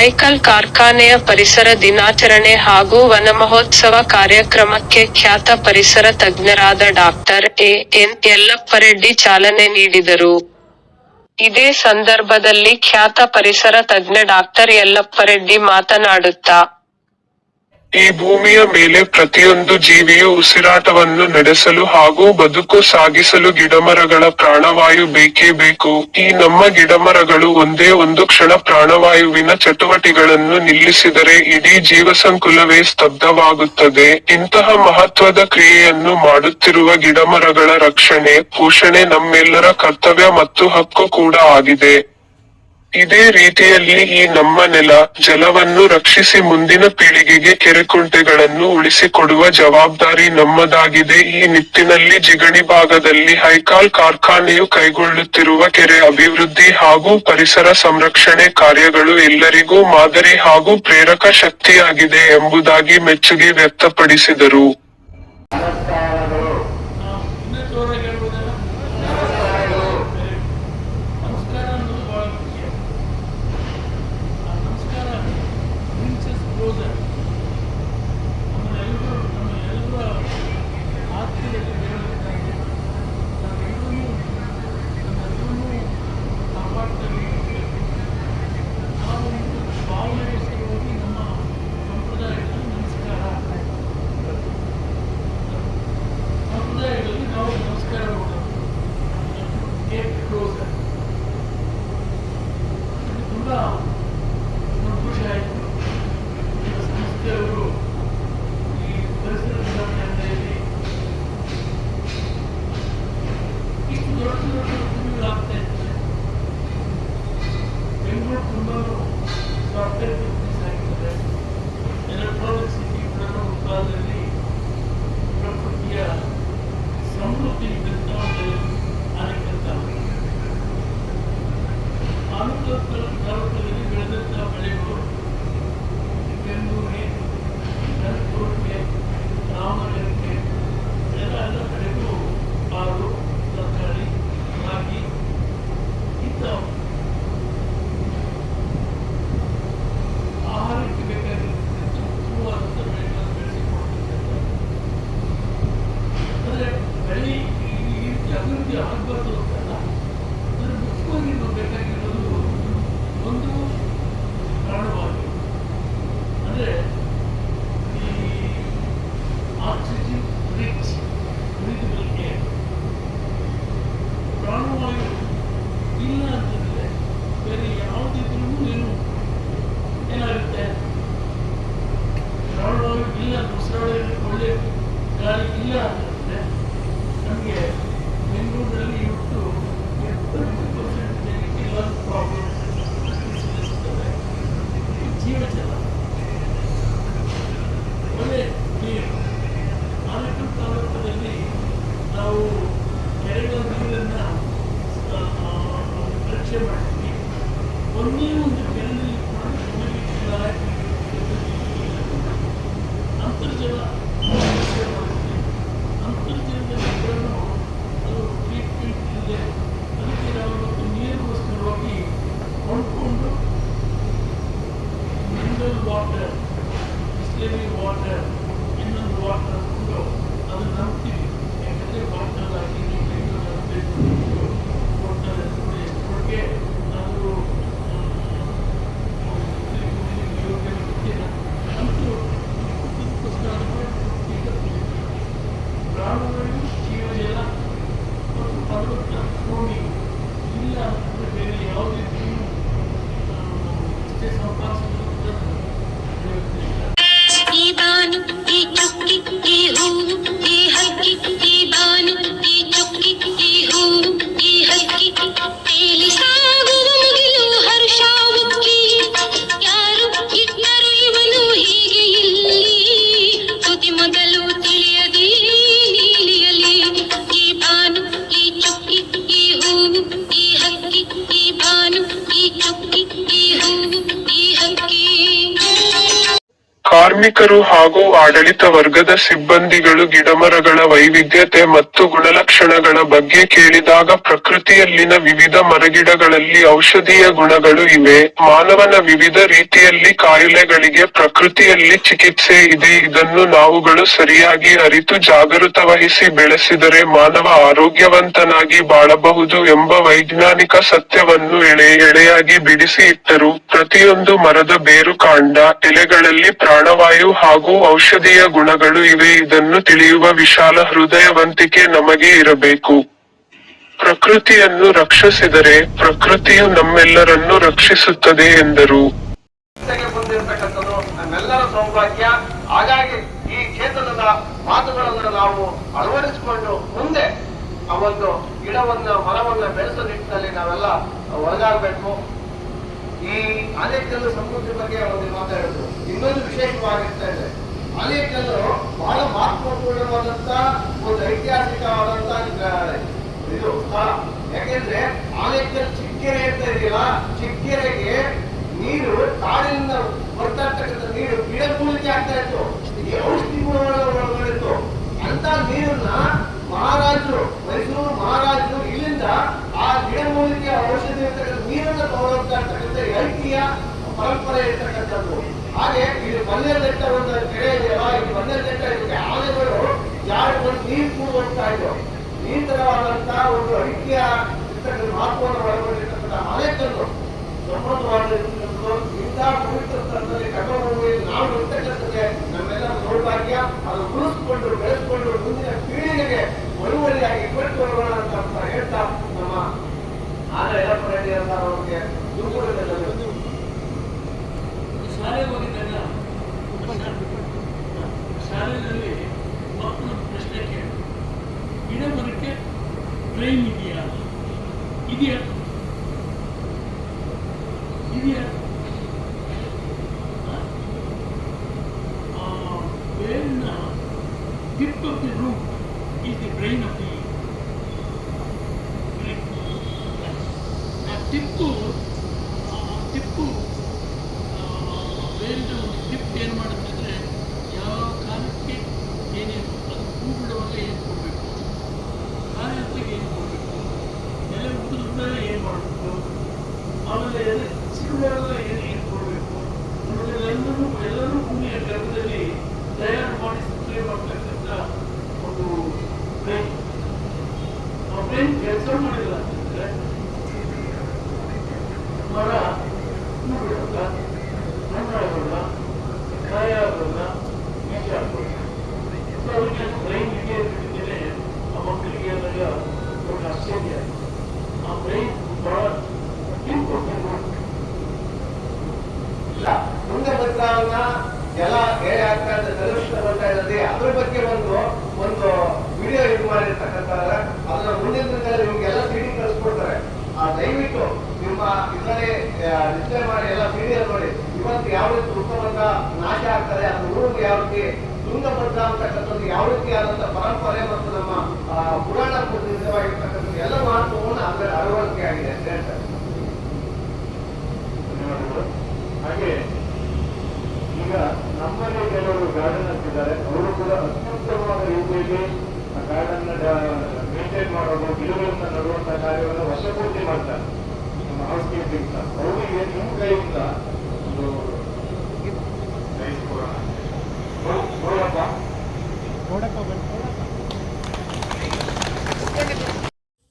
ಹೈಕಲ್ ಕಾರ್ಖಾನೆಯ ಪರಿಸರ ದಿನಾಚರಣೆ ಹಾಗೂ ವನಮಹೋತ್ಸವ ಕಾರ್ಯಕ್ರಮಕ್ಕೆ ಖ್ಯಾತ ಪರಿಸರ ತಜ್ಞರಾದ ಡಾಕ್ಟರ್ ಎ. ಎನ್. ಯಲ್ಲಪ್ಪರೆಡ್ಡಿ ಚಾಲನೆ ನೀಡಿದರು. ಇದೇ ಸಂದರ್ಭದಲ್ಲಿ ಖ್ಯಾತ ಪರಿಸರ ತಜ್ಞ ಡಾಕ್ಟರ್ ಯಲ್ಲಪ್ಪರೆಡ್ಡಿ ಮಾತನಾಡುತ್ತಾ. ಈ ಭೂಮಿಯ ಮೇಲೆ ಪ್ರತಿಯೊಂದು ಜೀವಿಯು ಉಸಿರಾಟವನ್ನು ನಡೆಸಲು ಹಾಗೂ ಬದುಕು ಸಾಗಿಸಲು ಗಿಡಮರಗಳ ಪ್ರಾಣವಾಯು ಬೇಕೇ ಬೇಕು. ಈ ನಮ್ಮ ಗಿಡಮರಗಳು ಒಂದೇ ಒಂದು ಕ್ಷಣ ಪ್ರಾಣವಾಯುವಿನ ಚಟುವಟಿಕೆಗಳನ್ನು ನಿಲ್ಲಿಸಿದರೆ ಇಡೀ ಜೀವಸಂಕುಲವೇ ಸ್ತಬ್ಧವಾಗುತ್ತದೆ. ಇಂತಹ ಮಹತ್ವದ ಕ್ರಿಯೆಯನ್ನು ಮಾಡುತ್ತಿರುವ ಗಿಡಮರಗಳ ರಕ್ಷಣೆ, ಪೋಷಣೆ ನಮ್ಮೆಲ್ಲರ ಕರ್ತವ್ಯ ಮತ್ತು ಹಕ್ಕು ಕೂಡ ಆಗಿದೆ. ಇದೇ ರೀತಿಯಲ್ಲಿ ಈ ನಮ್ಮ ನೆಲ, ಜಲವನ್ನು ರಕ್ಷಿಸಿ ಮುಂದಿನ ಪೀಳಿಗೆಗೆ ಕೆರೆಕುಂಟೆಗಳನ್ನು ಉಳಿಸಿಕೊಡುವ ಜವಾಬ್ದಾರಿ ನಮ್ಮದಾಗಿದೆ ಈ ನಿಟ್ಟಿನಲ್ಲಿ ಜಿಗಣಿ ಭಾಗದಲ್ಲಿ ಹೈಕಾಲ್ ಕಾರ್ಖಾನೆಯು ಕೈಗೊಳ್ಳುತ್ತಿರುವ ಕೆರೆ ಅಭಿವೃದ್ಧಿ ಹಾಗೂ ಪರಿಸರ ಸಂರಕ್ಷಣೆ ಕಾರ್ಯಗಳು ಎಲ್ಲರಿಗೂ ಮಾದರಿ ಹಾಗೂ ಪ್ರೇರಕ ಶಕ್ತಿಯಾಗಿದೆ ಎಂಬುದಾಗಿ ಮೆಚ್ಚುಗೆ ವ್ಯಕ್ತಪಡಿಸಿದರು. ದೊಡ್ಡ ಉದ್ಯಮಿಗಳಾಗ್ತಾ ಇದ್ದಾರೆ ಬೆಂಗಳೂರು ತುಂಬ ಸಾಫ್ಟ್ವೇರ್ ಕಂಪ್ನೀಸ್ ಆಗಿದ್ದಾರೆ ಎಲೆಕ್ಟ್ರಾನಿಕ್ ಸಿಟಿ やめて。ಕಾರ್ಮಿಕರು ಹಾಗೂ ಆಡಳಿತ ವರ್ಗದ ಸಿಬ್ಬಂದಿಗಳು ಗಿಡಮರಗಳ ವೈವಿಧ್ಯತೆ ಮತ್ತು ಗುಣಲಕ್ಷಣಗಳ ಬಗ್ಗೆ ಕೇಳಿದಾಗ ಪ್ರಕೃತಿಯಲ್ಲಿನ ವಿವಿಧ ಮರಗಿಡಗಳಲ್ಲಿ ಔಷಧೀಯ ಗುಣಗಳು ಇವೆ. ಮಾನವನ ವಿವಿಧ ರೀತಿಯಲ್ಲಿ ಕಾಯಿಲೆಗಳಿಗೆ ಪ್ರಕೃತಿಯಲ್ಲಿ ಚಿಕಿತ್ಸೆ ಇದೆ. ಇದನ್ನು ನಾವುಗಳು ಸರಿಯಾಗಿ ಅರಿತು ಜಾಗೃತ ವಹಿಸಿ ಬೆಳೆಸಿದರೆ ಮಾನವ ಆರೋಗ್ಯವಂತನಾಗಿ ಬಾಳಬಹುದು ಎಂಬ ವೈಜ್ಞಾನಿಕ ಸತ್ಯವನ್ನು ಎಳೆ ಎಳೆಯಾಗಿ ಬಿಡಿಸಿ ಇಟ್ಟರು. ಪ್ರತಿಯೊಂದು ಮರದ ಬೇರು ಕಾಂಡ ಎಲೆಗಳಲ್ಲಿ ಪ್ರಾಣವಾಯು ಹಾಗೂ ಔಷಧೀಯ ಗುಣಗಳು ಇವೆ. ಇದನ್ನು ತಿಳಿಯುವ ವಿಶಾಲ ಹೃದಯವಂತಿಕೆ ನಮಗೆ ಇರಬೇಕು. ಪ್ರಕೃತಿಯನ್ನು ರಕ್ಷಿಸಿದರೆ ಪ್ರಕೃತಿಯು ನಮ್ಮೆಲ್ಲರನ್ನು ರಕ್ಷಿಸುತ್ತದೆ ಎಂದರು. ನಮ್ಮೆಲ್ಲರ ಹಾಗಾಗಿ ಈ ಮಾತುಗಳನ್ನು ನಾವು ಅಳವಡಿಸಿಕೊಂಡು ಮುಂದೆ ಆ ಒಂದು ಗಿಡವನ್ನ, ಮರವನ್ನ ಬೆಳೆಸೋ ನಿಟ್ಟಿನಲ್ಲಿ ನಾವೆಲ್ಲ ಒಳಗಾಗಬೇಕು. ಈ ಆಲೇಕಲ್ಲು ಸಂಸ್ಕೃತಿ ಬಗ್ಗೆ ಒಂದು ಮಾತಾಡಿದ್ರು. ಇನ್ನೊಂದು ವಿಶೇಷವಾಗಿರ್ತಾ ಇದೆ ಆಲೇಕಲ್ಲು ಬಹಳ ಮಹತ್ವಪೂರ್ಣವಾದಂತ ಒಂದು ಐತಿಹಾಸಿಕವಾದಂತ ಇದು ಯಾಕೆಂದ್ರೆ ಆಲೇಕಲ್ ಚಿಕ್ಕೆರೆ ಅಂತ ಇದೆಯಲ್ಲ, ಚಿಕ್ಕೆರೆಗೆ ನೀರು, ಕಾಡಿನಿಂದ ಬರ್ತಾ ಇರ್ತಕ್ಕಂಥ ನೀರು, ಗಿಡ ಮೂಲಿಕೆ ಆಗ್ತಾ ಇತ್ತು. ಈ ಔಷಧಿ ಗುಣಗಳ reino que actitud Gracias. ಇದರಲ್ಲಿ ಡಿಸ್ಪ್ಲೇ ಮಾಡಿ, ಎಲ್ಲ ಸಿಡಿಯಲ್ಲಿ ನೋಡಿ. ಇವತ್ತು ಯಾವ ರೀತಿ ವೃತ್ತಬದ್ಧ ನಾಶ ಆಗ್ತದೆ ಅದು ಊರಿಗೆ ಯಾವ ರೀತಿ ತುಂಗಭದ್ರ ಅಂತಕ್ಕಂಥದ್ದು ಯಾವ ರೀತಿ ಆದಂತ ಪರಂಪರೆ ಮತ್ತು ನಮ್ಮ ಪುರಾಣ ಪ್ರಸಿದ್ಧವಾಗಿರ್ತಕ್ಕಂಥದ್ದು ಎಲ್ಲ ಮಹತ್ವವನ್ನು ಅದರ ಅಳವಡಿಕೆ ಆಗಿದೆ ಅಂತ ಹೇಳ್ತಾರೆ. ಹಾಗೆ, ಈಗ ನಮ್ಮಲ್ಲಿ ಕೆಲವರು ಗಾರ್ಡನ್ ಇದ್ದಾರೆ ಅವರು ಕೂಡ ಅತ್ಯುತ್ತಮವಾದ ರೀತಿಯಲ್ಲಿ ಆ ಗಾರ್ಡನ್ ಮೇಂಟೈನ್ ಮಾಡೋದು, ಗಿಡಗಳನ್ನ ನಡುವಂತ ಕಾರ್ಯವನ್ನು ವರ್ಷಪೂರ್ತಿ ಮಾಡ್ತಾರೆ.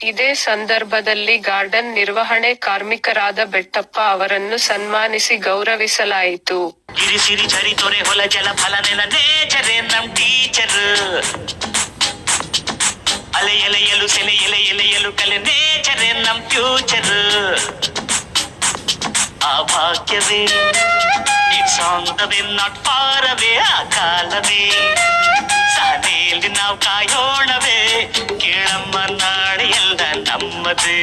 ಇದೇ ಸಂದರ್ಭದಲ್ಲಿ ಗಾರ್ಡನ್ ನಿರ್ವಹಣೆ ಕಾರ್ಮಿಕರಾದ ಬೆಟ್ಟಪ್ಪ ಅವರನ್ನು ಸನ್ಮಾನಿಸಿ ಗೌರವಿಸಲಾಯಿತು. ಗಿರಿ ಸಿರಿ ಚರಿ ತೊರೆ ಹೊಲ ಜಲ ಫಲ ನೆಲ ನೇಚರೇ ನಮ್ ಟೀಚರ್ ಅಲೆ ಎಲೆಯಲು ಸೆಲೆ ಎಲೆ ಎಲೆಯಲು ಕಲೆ ನೇಚರೇ ನಮ್ ಫ್ಯೂಚರ್ ಆ ಭಾಗ್ಯವೇ it's on the way not far away ಆ ಕಾಲವೇ ಸಹನೆಯಲ್ಲಿ ನಾವು ಕಾಯೋಣವೇ ಕೇಳಮ್ಮ ನಾಳೆ ಎಲ್ಲ ನಮ್ಮದೇ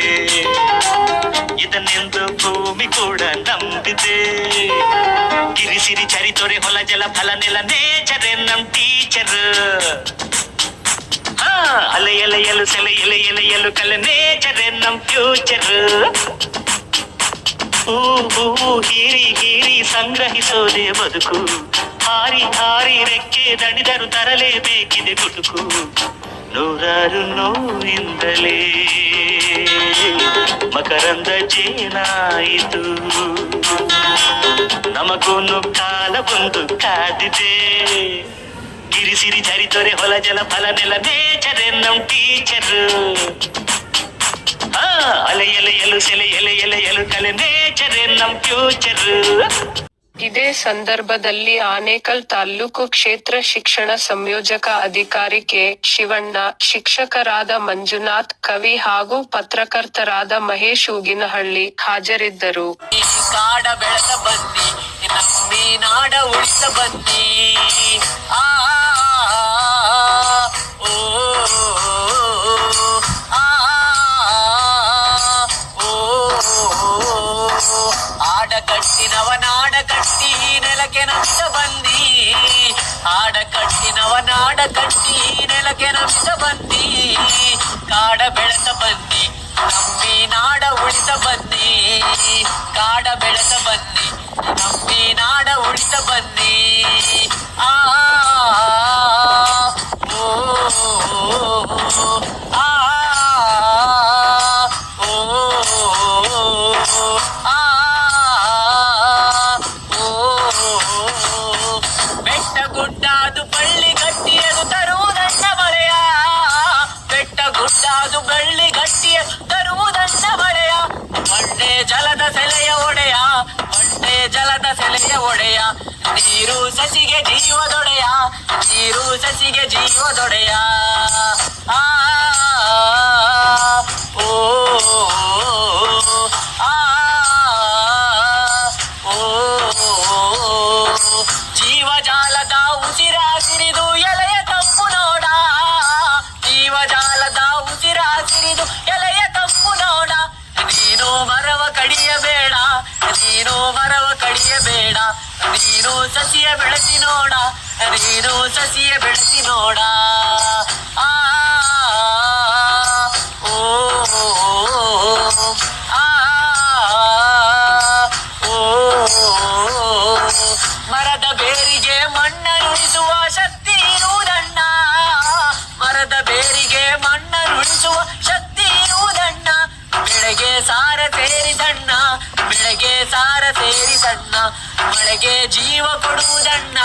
ಇದನ್ನೆಂದು ಭೂಮಿ ಕೂಡ ನಂಬಿದೆ ಗಿರಿಸಿರಿ ಚರಿ ತೊರೆ ಹೊಲ ಜಲ ಫಲ ನೆಲ ನೇಚರೇ ನಮ್ ಟೀಚರ್ ಅಲೆ ಎಲೆಯಲು ಸೆಲೆ ಎಲೆ ಎಲೆಯಲು ಕಲೆ ನೇಚರೇ ನಮ್ ಫ್ಯೂಚರ್ ಹೂ ಹೂ ಹೀರಿ ಹೀರಿ ಸಂಗ್ರಹಿಸೋದೇ ಬದುಕು ಹಾರಿ ಹಾರಿ ರೆಕ್ಕೆ ದಣಿದರು ತರಲೇಬೇಕಿದೆ ಗುಟುಕು ನೂರಾರು ನೋವಿಂದಲೇ ಮಕರಂದ ಜೇನಾಯಿತು ನಮಗೂನು ಕಾಲ ಬಂದು ಕಾದಿದೆ ಗಿರಿಸಿರಿ ಜರಿತೊರೆ ಹೊಲ ಜಲ ಫಲ ನೆಲ ನೇಚರ್ ನಮ್ ಟೀಚರ್ ಅಲೆ ಎಲೆ ಎಲು ಸೆಲೆ ಎಲೆ ಎಲೆ ಎಲು ಕಲೆ ನೇಚರ್ ನಮ್ ಫ್ಯೂಚರ್ ಇದೇ ಸಂದರ್ಭದಲ್ಲಿ ಆನೇಕಲ್ ತಾಲ್ಲೂಕು ಕ್ಷೇತ್ರ ಶಿಕ್ಷಣ ಸಂಯೋಜಕ ಅಧಿಕಾರಿ ಕೆ. ಶಿವಣ್ಣ ಶಿಕ್ಷಕರಾದ ಮಂಜುನಾಥ್ ಕವಿ ಹಾಗೂ ಪತ್ರಕರ್ತರಾದ ಮಹೇಶ್ ಉಗಿನಹಳ್ಳಿ ಹಾಜರಿದ್ದರು. ಕಾಡ ಬೆಳೆದ ಬನ್ನಿ ನಂಬಿ ನಾಡ ಉಳಿಸ ಬನ್ನಿ. ಆ ಆ ಓ. ಆಡ ಕಟ್ಟಿನವ ನಾಡ ಕಟ್ಟಿ ನೆಲಕ್ಕೆ ನಮಿಸ ಬನ್ನಿ ಆಡ ಕಟ್ಟಿನವ ನಾಡ ಕಟ್ಟಿ ನೆಲಕ್ಕೆ ನಮಿಸ ಬನ್ನಿ ಕಾಡ ಬೆಳೆಸ ಬನ್ನಿ ನಂಬಿ ನಾಡ ಉಳಿಸ ಬನ್ನಿ ಕಾಡ ಬೆಳೆಸ ಬನ್ನಿ ನಂಬಿ ನಾಡ ಉಳಿಸ ಬನ್ನಿ ಆ ಓ ಒಡೆಯ ನೀರು ಸಸಿಗೆ ಜೀವದೊಡೆಯ ನೀರು ಸಸಿಗೆ ಜೀವದೊಡೆಯ ಆ ಓ ಆ ಓ ಜೀವಜಾಲದ ಉಸಿರಾಸಿರಿದು ನೀನು ಸಸಿಯ ಬೆಳೆಸಿ ನೋಡ ನೀನು ಸಸಿಯ ಬೆಳೆಸಿ ನೋಡ ಆ ಓ ಆ ಓ ಮರದ ಬೇರಿಗೆ ಮಣ್ಣರುಳಿಸುವ ಶಕ್ತಿ ಇರುವುದಣ್ಣ ಮರದ ಬೇರಿಗೆ ಮಣ್ಣರುಳಿಸುವ ಶಕ್ತಿ ಬೆಳೆಗೆ ಸಾರ ಸೇರಿದಣ್ಣ, ಮಳೆಗೆ ಜೀವ ಕೊಡುವುದಣ್ಣ,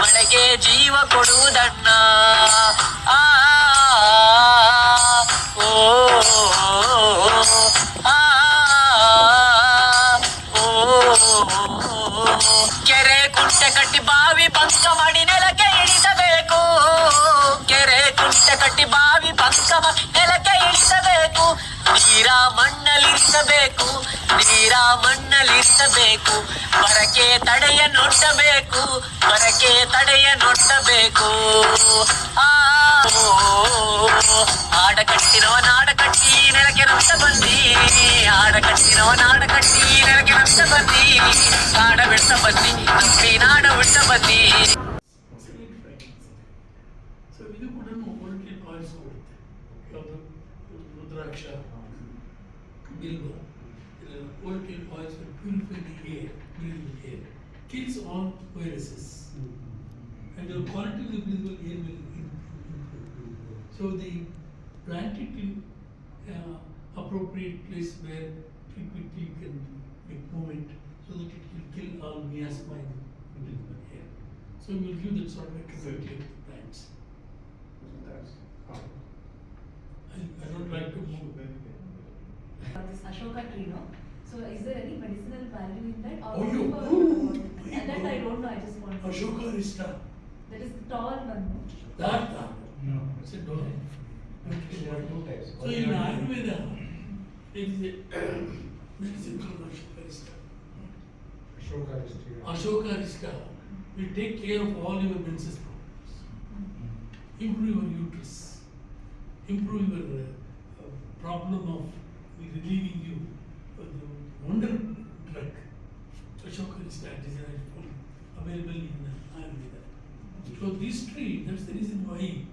ಮಳೆಗೆ ಜೀವ ಕೊಡುವುದಣ್ಣ. ಆ ಓ ಆ ಓ ಕೆರೆ ಕುಂಟೆ ಕಟ್ಟಿ ಬಾವಿ ಪಂಕ ಮಾಡಿ ನೆಲಕ್ಕೆ ಇಳಿಸಬೇಕು. ಕೆರೆ ಕುಂಟೆ ಕಟ್ಟಿ ಬಾವಿ ಪಂಕ ನೆಲಕ್ಕೆ ಇಳಿಸಬೇಕು. ನೀರ ಮಣ್ಣಲ್ಲಿರಿಸಬೇಕು ನೀರ ಮಣ್ಣಲ್ಲಿರಿಸಬೇಕು ಬರಕೆ ತಡೆಯ ನೊಡ್ಡಬೇಕು ಬರಕೆ ತಡೆಯ ನೊಡ್ಡಬೇಕು ಆ ಓ, ಆಡ ಕಟ್ಟಿನವ ನಾಡ ಕಟ್ಟಿ ನೆಲಕ್ಕೆ ನಮಿಸ ಬನ್ನಿ ಆಡ ಕಟ್ಟಿನವ ನಾಡ ಕಟ್ಟಿ ನೆಲಕ್ಕೆ ನಮಿಸ ಬನ್ನಿ ಕಾಡ ಬಿಡ್ಸ ಬನ್ನಿ ನಂಬಿ ನಾಡ ಬಿಡ್ಸ ಬನ್ನಿ ಸೊ ಇದು ಕೂಡ ಒಳ್ಳೆ ಆಯಿಲ್ಸ್ ಕೊಡುತ್ತೆ ಯಾವುದು ರುದ್ರಾಕ್ಷ ಬಿಲ್ವ Oil it was to purify the air, breathable air, kills all viruses. And the quality of the breathable air will improve. So they plant it in uh, appropriate place where frequently you can make movement so that it will kill all miasma in the air. So we will give that sort of a capacity to the plants. I, I don't like to move. This Ashoka tree, no? So is there any medicinal value in that? or Oh, you- for- ooh, And that I don't know, I just want to. Ashoka is Arista, That is the tall one, no? that, that. No. It's a dog. There are two types. So in Ayurveda, there is a medicine called Ashoka Arista. Ashoka history. Ashoka Arista will take care of all your menses problems. Improve your uterus. Improve your uh, uh, problem of relieving you of the wonder drug. Ashoka Arista is an available in uh, Ayurveda. So this tree, that's the reason why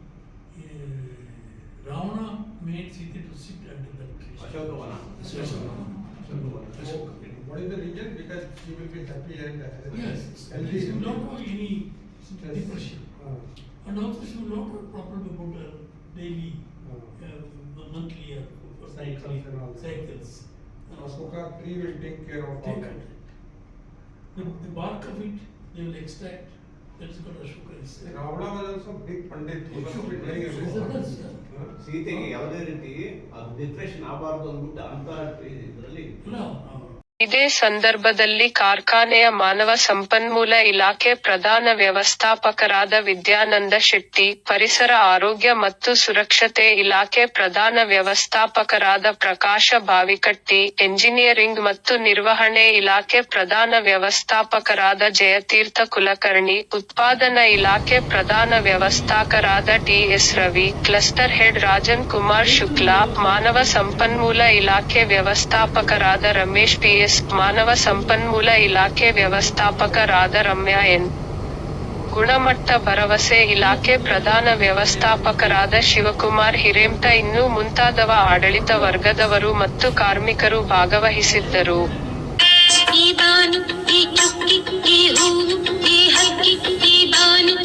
uh, Ravana made Sita to sit under that tree. Ashokavana. Ashokavana. What is the reason? Because he will be happy and healthy. Yes, she will not have any depression. Uh. And also she will not have problem about her daily, uh. Uh, monthly or uh, cycles. And all cycles. Ah, uh, Asoka tree will take care of all that. The, the bark of it, they will extract ಎಷ್ಟು ಕರಶುಕಿಸ್ ಸೀತೆಗೆ ಯಾವುದೇ ರೀತಿ ಆ depression ಆ ಬರದು ಅಂತ ಇದರಲ್ಲಿ ಇದೇ ಸಂದರ್ಭದಲ್ಲಿ ಕಾರ್ಖಾನೆಯ ಮಾನವ ಸಂಪನ್ಮೂಲ ಇಲಾಖೆ ಪ್ರಧಾನ ವ್ಯವಸ್ಥಾಪಕರಾದ ವಿದ್ಯಾನಂದ ಶೆಟ್ಟಿ, ಪರಿಸರ ಆರೋಗ್ಯ ಮತ್ತು ಸುರಕ್ಷತೆ ಇಲಾಖೆ ಪ್ರಧಾನ ವ್ಯವಸ್ಥಾಪಕರಾದ ಪ್ರಕಾಶ ಬಾವಿಕಟ್ಟಿ, ಎಂಜಿನಿಯರಿಂಗ್ ಮತ್ತು ನಿರ್ವಹಣೆ ಇಲಾಖೆ ಪ್ರಧಾನ ವ್ಯವಸ್ಥಾಪಕರಾದ ಜಯತೀರ್ಥ ಕುಲಕರ್ಣಿ, ಉತ್ಪಾದನಾ ಇಲಾಖೆ ಪ್ರಧಾನ ವ್ಯವಸ್ಥಾಪಕರಾದ TS Ravi, cluster head Rajan Kumar Shukla, ಮಾನವ ಸಂಪನ್ಮೂಲ ಇಲಾಖೆ ವ್ಯವಸ್ಥಾಪಕರಾದ ರಮೇಶ್ ಎಸ್ ಮಾನವ ಸಂಪನ್ಮೂಲ ಇಲಾಖೆ ವ್ಯವಸ್ಥಾಪಕರಾದ ರಮ್ಯಾ ಎನ್. ಗುಣಮಟ್ಟ ಭರವಸೆ ಇಲಾಖೆ ಪ್ರಧಾನ ವ್ಯವಸ್ಥಾಪಕರಾದ ಶಿವಕುಮಾರ್ ಹಿರೇಮ್ಟ ಇನ್ನು ಮುಂತಾದವ ಆಡಳಿತ ವರ್ಗದವರು ಮತ್ತು ಕಾರ್ಮಿಕರು ಭಾಗವಹಿಸಿದ್ದರು. ಈ ಬಾನು, ಈ ಚುಕ್ಕಿ, ಈ ಈ ಹಕ್ಕಿ, ಈ ಬಾನು